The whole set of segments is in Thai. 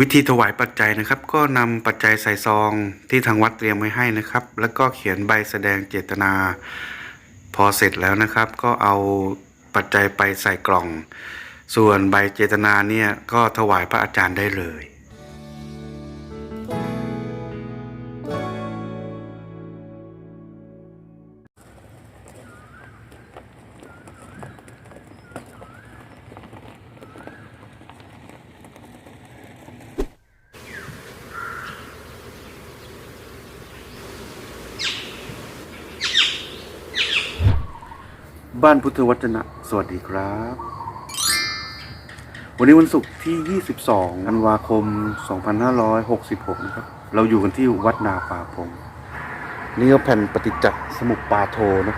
วิธีถวายปัจจัยนะครับ ก็นำปัจจัยใส่ซองที่ทางวัดเตรียมไว้ให้นะครับ แล้วก็เขียนใบแสดงเจตนา พอเสร็จแล้วนะครับ ก็เอาปัจจัยไปใส่กล่อง ส่วนใบเจตนาเนี่ยก็ถวายพระอาจารย์ได้เลย บ้านพุทธวจนะ สวัสดีครับ วันนี้วันศุกร์ที่ 22ธันวาคม 2566 นะครับ เราอยู่กันที่วัดนาป่าพง นี่ก็แผ่นปฏิจจสมุปปาโทนะ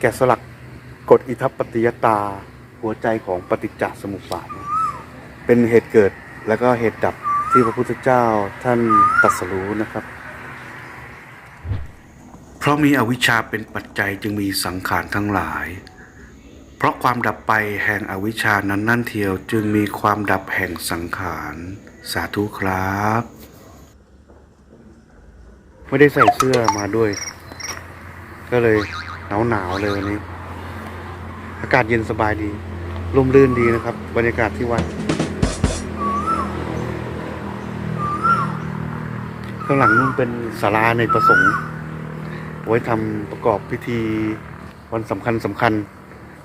แกะสลักกฎอิทัปปติยตา หัวใจของปฏิจจสมุปบาทนะเป็นเหตุเกิดและก็เหตุดับที่พระพุทธเจ้าท่านตรัสรู้นะครับ เพราะมีอวิชชาเป็นปัจจัยจึงมีสังขารทั้งหลาย เพราะความดับไปแห่งอวิชชานั้นนั่นเทียวจึงมีความดับแห่งสังขารสาธุครับ ไม่ได้ใส่เสื้อมาด้วย ก็เลยหนาวหนาวๆเลยวันนี้ อากาศเย็นสบายดีร่มรื่นดีนะครับ บรรยากาศที่วัดข้างหลังนู่นเป็นศาลาในประสงค์ ไว้ทำประกอบพิธีวันสำคัญสำคัญ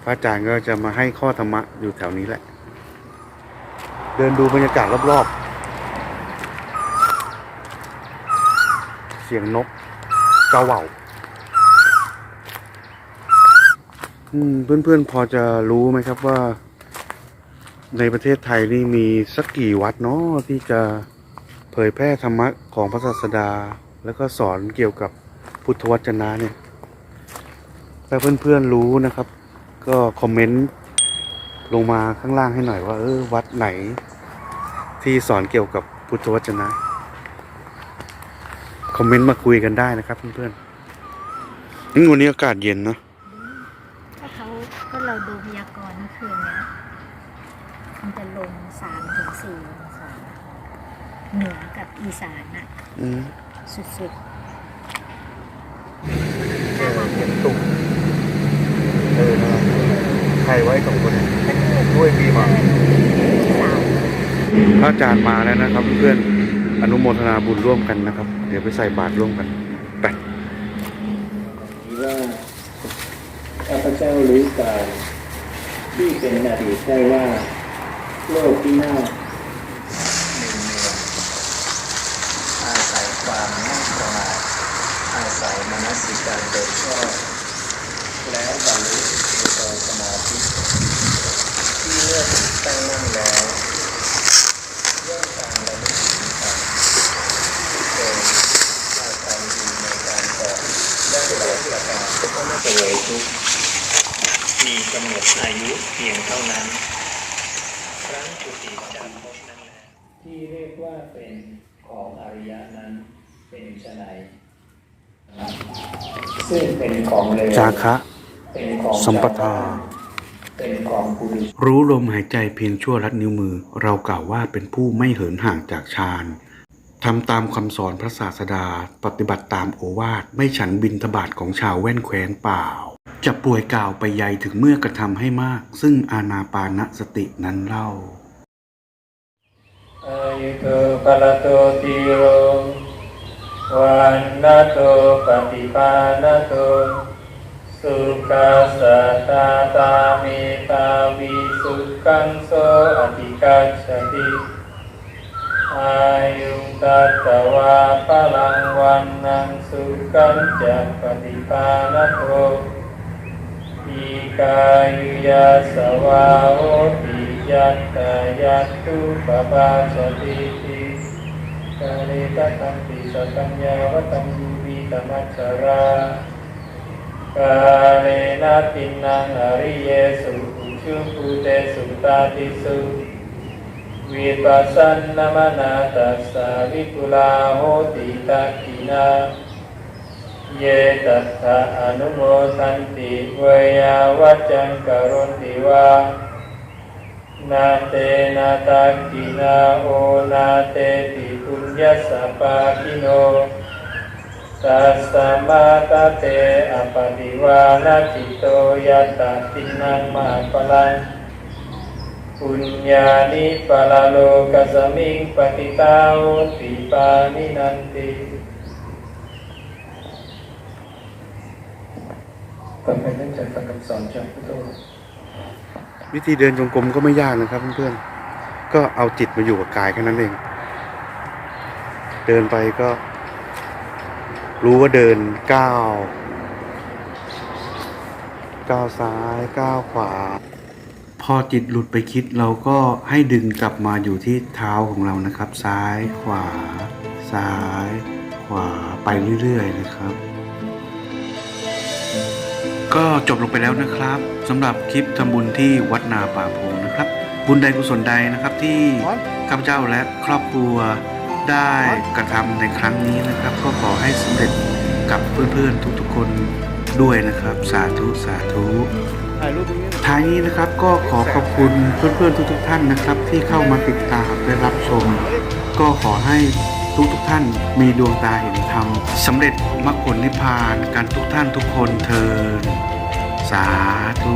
พระอาจารย์ก็จะมาให้ข้อธรรมะอยู่แถวนี้แหละ เดินดูบรรยากาศรอบๆ เสียงนกกาเหว่าเพื่อนๆพอจะรู้ไหมครับว่า ในประเทศไทยนี่มีสักกี่วัดเนาะที่จะเผยแพร่ธรรมะของพระศาสดา แล้วก็สอนเกี่ยวกับ พุทธวจนะเนี่ยถ้าเพื่อนๆรู้นะครับ ก็คอมเมนต์ลงมาข้างล่างให้หน่อยว่าเออวัดไหน ที่สอนเกี่ยวกับพุทธวจนะ คอมเมนต์มาคุยกันได้นะครับ เพื่อนๆนี่วันนี้อากาศเย็นเนาะถ้าเขาก็เราดูพยากรณ์เมื่อคืนเนี้ยมันจะลงสามถึงสี่องศาเหนือกับอีสานอะอืมสุด เห็นตุ่มเออนะครับใครไว้สองคนเนี่ยด้วยปีมาๆสามพระอาจารย์มาแล้วนะครับ เพื่อนๆอนุโมทนาบุญร่วมกันนะครับ เดี๋ยวไปใส่บาตรร่วมกันไปว่าข้าพเจ้ารู้การที่เป็นอดีตได้ว่า โลกที่น่าหนึ่งเนืองอาศัยความไม่ประมาทอาศัยม นสิการโดยชอบแล้วบรรลุเอโตสมาธิที่เมื่อจิตตั้งมั่นแล้วย่อมการบรรลุถึงธรรมเป็นอาศัยอยู่ในการก่อนได้หลายประการก็ไม่เสวยทุกมีกำหนดอายุเพียงเท่านั้น ครั้งจุติจากภพนั้นแหละที่เรียกว่าเป็นของอริยะนั้นเป็นชนาย ซึ่งเป็นของเลวจาคะเป็นของสัมปทา เป็นของปุถุชนรู้ลมหายใจเพียงชั่วลัดนิ้วมือ เรากล่าวว่าเป็นผู้ไม่เหินห่างจากฌานทำตามคำสอนพระศาสดา ปฏิบัติตามโอวาทไม่ฉันบินทบาทของชาวแว่นแคว้นเปล่า จะป่วยกล่าวไปใหญ่ถึงเมื่อกระทำให้มาก ซึ่งอานาปานสตินั้นเล่าอายุโตปะละโตติโร วันนาโตปฏิปานาโตสุขัสสะตาตาเมตาวิสุขังโสอธิกัจฉติอายุตัตวาพลังวันนังสุขังจักปฏิปานาโตอีกายุยาสวาโอปิยัตตายัตตุปปาสติติ กาเลตตัมปิสตัญญาวตัมวิตมัจจารากาเลนะตินังอริเยสุอุชุปุเตสุตาติสุวิปัสสนมนาตัสสะวิปุลาโหติตักินาเยตัสสะอนุโมทันติเวยาวัจจังกรุณติวา นาเตนาตักกินาโอนาเตติปุญญสสปาคิโนตัสสะมาตะเตอปฏิวานาจิโตยัตตะตินังมาปะลังปุญญานิปะละโลกัสสมิงปฏิตาโหติปานินันติต่อไปเนื่องจากฟังคำสอนจากพระองค์ วิธีเดินจงกรมก็ไม่ยากนะครับเพื่อนๆ ก็เอาจิตมาอยู่กับกายแค่นั้นเอง เดินไปก็ รู้ว่าเดินก้าวก้าวซ้ายก้าวขวา พอจิตหลุดไปคิดเราก็ให้ดึงกลับมาอยู่ที่เท้าของเรานะครับ ซ้ายขวา ซ้าย ขวาไปเรื่อยๆนะครับ ก็จบลงไปแล้วนะครับสำหรับคลิปทำบุญที่วัดนาป่าพงนะครับ บุญใดกุศลใดนะครับที่ข้าพเจ้าและครอบครัวได้กระทำในครั้งนี้นะครับ ก็ขอให้สำเร็จกับเพื่อนๆทุกๆคนด้วยนะครับ สาธุสาธุท้ายนี้นะครับก็ขอขอบคุณเพื่อนๆทุกๆท่านนะครับ ที่เข้ามาติดตามและรับชม ก็ขอให้ ทุกๆท่านมีดวงตาเห็นธรรมสำเร็จมรรคผลนิพพานกันทุกท่านทุกคนเทินสาธุ